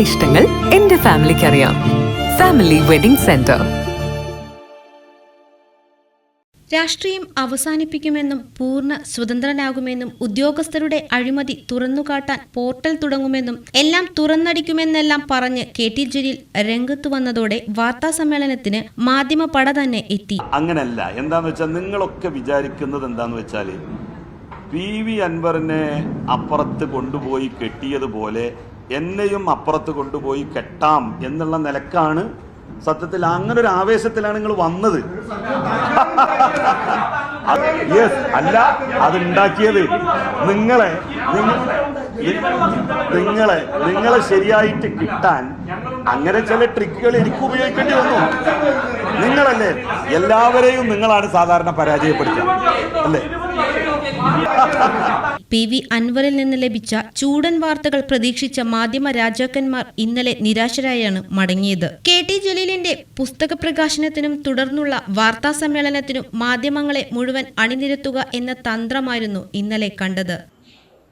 ഇഷ്ടങ്ങൾ എന്റെ ഫാമിലിക്ക് അറിയാം ഫാമിലി വെഡിംഗ് സെന്റർ രാഷ്ട്രീയം അവസാനിപ്പിക്കുമെന്നും പൂർണ സ്വതന്ത്രനാകുമെന്നും ഉദ്യോഗസ്ഥരുടെ അഴിമതി തുറന്നുകാട്ടാൻ പോർട്ടൽ തുടങ്ങുമെന്നും എല്ലാം തുറന്നടിക്കുമെന്നെല്ലാം പറഞ്ഞ് കെ ടി ജലീൽ രംഗത്ത് വന്നതോടെ വാർത്താ സമ്മേളനത്തിന് മാധ്യമ പട തന്നെ എത്തി. അങ്ങനല്ല. എന്താന്ന് വെച്ചാൽ നിങ്ങളൊക്കെ വിചാരിക്കുന്നത് എന്താന്ന് വെച്ചാൽ പി വി അൻവറിനെ അപ്പുറത്ത് കൊണ്ടുപോയി കെട്ടിയതുപോലെ എന്നെയും അപ്പുറത്ത് കൊണ്ടുപോയി കെട്ടാം എന്നുള്ള നിലക്കാണ് സത്യത്തിൽ അങ്ങനെ ഒരു ആവേശത്തിലാണ് നിങ്ങൾ വന്നത്. യെസ് അല്ല അതുണ്ടാക്കിയത് നിങ്ങളെ നിങ്ങ- നിങ്ങളെ നിങ്ങളെ ശരിയായിട്ട് കിട്ടാൻ അങ്ങനെ ചില ട്രിക്കുകൾ എനിക്ക് ഉപയോഗിക്കേണ്ടി വന്നു. നിങ്ങളല്ലേ എല്ലാവരെയും നിങ്ങളാണ് സാധാരണ പരാജയപ്പെടുത്തുക. അല്ലേ? പി വി അൻവറിൽ നിന്ന് ലഭിച്ച ചൂടൻ വാർത്തകൾ പ്രതീക്ഷിച്ച മാധ്യമ രാജാക്കന്മാർ ഇന്നലെ നിരാശരായാണ് മടങ്ങിയത്. കെ ടി ജലീലിന്റെ പുസ്തക പ്രകാശനത്തിനും തുടർന്നുള്ള വാർത്താ സമ്മേളനത്തിനും മാധ്യമങ്ങളെ മുഴുവൻ അണിനിരത്തുക എന്ന തന്ത്രമായിരുന്നു ഇന്നലെ കണ്ടത്.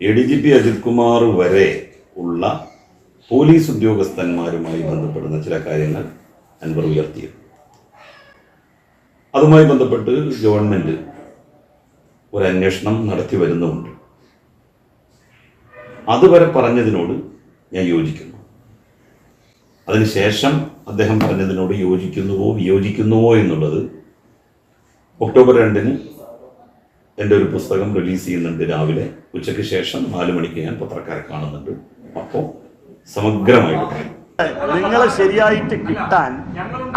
A D G P Ajith Kumar വരെ ഉള്ള പോലീസ് ഉദ്യോഗസ്ഥന്മാരുമായി ബന്ധപ്പെടുന്ന ചില കാര്യങ്ങൾ അൻവർ ഉയർത്തിയത്. അതുമായി ബന്ധപ്പെട്ട് ഗവൺമെന്റ് ഒരു അന്വേഷണം നടത്തി വരുന്നുമുണ്ട്. അതുവരെ പറഞ്ഞതിനോട് ഞാൻ യോജിക്കുന്നു. അതിനുശേഷം അദ്ദേഹം പറഞ്ഞതിനോട് യോജിക്കുന്നുവോ വിയോജിക്കുന്നുവോ എന്നുള്ളത് ഒക്ടോബർ രണ്ടിന് എന്റെ ഒരു പുസ്തകം റിലീസ് ചെയ്യുന്നുണ്ട് രാവിലെ. ഉച്ചയ്ക്ക് ശേഷം നാല് മണിക്ക് ഞാൻ പത്രക്കാരെ കാണുന്നുണ്ട്. അപ്പോൾ സമഗ്രമായിട്ട്. നിങ്ങളെ ശരിയായിട്ട് കിട്ടാൻ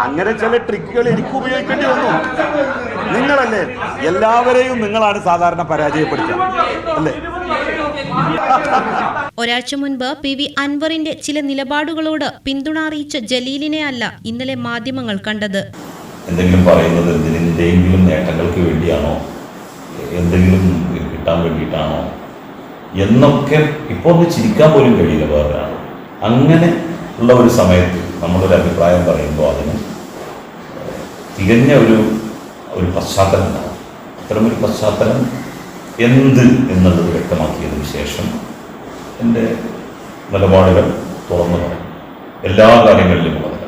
അങ്ങനെ ചില ട്രിക്കുകൾ എനിക്ക് ഉപയോഗിക്കേണ്ടി വന്നു. നിങ്ങളല്ലേ എല്ലാവരെയും നിങ്ങളാണ് സാധാരണ പരാജയപ്പെടുത്തുക. അല്ലേ? ഒരാഴ്ച മുൻപ് പി വി അൻവറിന്റെ ചില നിലപാടുകളോട് പിന്തുണ അറിയിച്ച ജലീലിനെ അല്ല ഇന്നലെ മാധ്യമങ്ങൾ കണ്ടത്. എന്തെങ്കിലും പറയുന്നത് എന്തിനെന്തെങ്കിലും നേട്ടങ്ങൾക്ക് വേണ്ടിയാണോ? എന്തെങ്കിലും കിട്ടാൻ വേണ്ടിയിട്ടാണോ? എന്നൊക്കെ ഇപ്പോൾ ചിരിക്കാൻ പോലും കഴിയില്ല വേറൊരാൾ അങ്ങനെ ഉള്ള ഒരു സമയത്ത് നമ്മളൊരു അഭിപ്രായം പറയുമ്പോൾ അതിന് തികഞ്ഞ ഒരു ഒരു പശ്ചാത്തലം ഉണ്ടാവും. അത്തരമൊരു പശ്ചാത്തലം എന്ത് എന്നുള്ളത് വ്യക്തമാക്കിയതിന് ശേഷം എന്റെ നിലപാടുകൾ തുറന്നു പറയും. എല്ലാ കാര്യങ്ങളിലുമുള്ള നിലപാട്.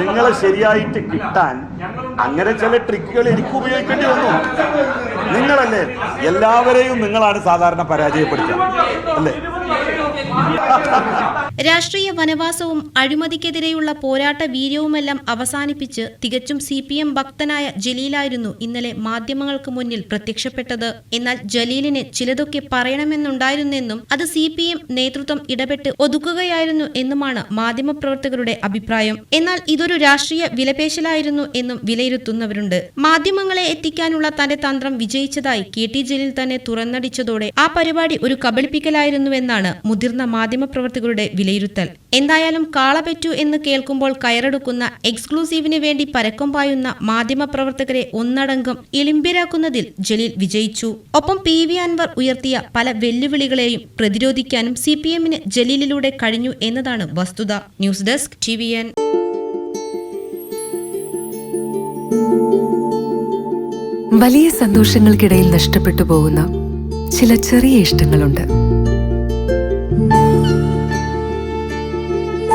നിങ്ങളെ ശരിയായിട്ട് കിട്ടാൻ അങ്ങനെ ചില ട്രിക്കുകൾ എനിക്ക് ഉപയോഗിക്കേണ്ടി വന്നു. നിങ്ങളല്ലേ എല്ലാവരെയും നിങ്ങളാണ് സാധാരണ പരാജയപ്പെടുത്തുക. അല്ലേ? രാഷ്ട്രീയ വനവാസവും അഴിമതിക്കെതിരെയുള്ള പോരാട്ട വീര്യവുമെല്ലാം അവസാനിപ്പിച്ച് തികച്ചും സി പി എം ഭക്തനായ ജലീലായിരുന്നു ഇന്നലെ മാധ്യമങ്ങൾക്ക് മുന്നിൽ പ്രത്യക്ഷപ്പെട്ടത്. എന്നാൽ ജലീലിന് ചിലതൊക്കെ പറയണമെന്നുണ്ടായിരുന്നെന്നും അത് സി പി എം നേതൃത്വം ഇടപെട്ട് ഒതുക്കുകയായിരുന്നു എന്നുമാണ് മാധ്യമപ്രവർത്തകരുടെ അഭിപ്രായം. എന്നാൽ ഇതൊരു രാഷ്ട്രീയ വിലപേശലായിരുന്നു എന്നും വിലയിരുത്തുന്നവരുണ്ട്. മാധ്യമങ്ങളെ എത്തിക്കാനുള്ള തന്റെ തന്ത്രം വിജയിച്ചതായി കെ ടി ജലീൽ തന്നെ തുറന്നടിച്ചതോടെ ആ പരിപാടി ഒരു കബളിപ്പിക്കലായിരുന്നുവെന്നാണ് മുതിർന്ന മാധ്യമപ്രവർത്തകരുടെ വിലയിരുത്തൽ. എന്തായാലും കാളപെറ്റു എന്ന് കേൾക്കുമ്പോൾ കയറെടുക്കുന്ന എക്സ്ക്ലൂസീവിന് വേണ്ടി പരക്കം പായുന്ന മാധ്യമപ്രവർത്തകരെ ഒന്നടങ്കം ഇളിമ്പിരാക്കുന്നതിൽ ജലീൽ വിജയിച്ചു. ഒപ്പം പി വി അൻവർ ഉയർത്തിയ പല വെല്ലുവിളികളെയും പ്രതിരോധിക്കാനും സി പി എമ്മിന് ജലീലിലൂടെ കഴിഞ്ഞു എന്നതാണ് വസ്തുത. News desk T V N. വലിയ സന്തോഷങ്ങൾക്കിടയിൽ നഷ്ടപ്പെട്ടു പോകുന്ന ചില ചെറിയ ഇഷ്ടങ്ങളുണ്ട്.